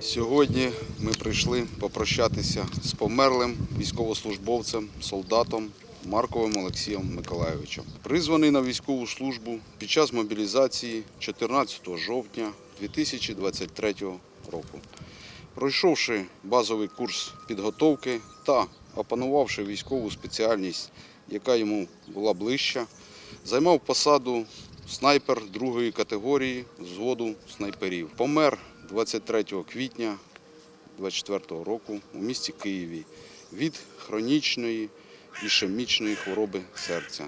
Сьогодні ми прийшли попрощатися з померлим військовослужбовцем, солдатом Марковим Олексієм Миколайовичем. Призваний на військову службу під час мобілізації 14 жовтня 2023 року. Пройшовши базовий курс підготовки та опанувавши військову спеціальність, яка йому була ближча, займав посаду снайпер другої категорії взводу снайперів. Помер 23 квітня 24 року у місті Києві від хронічної ішемічної хвороби серця.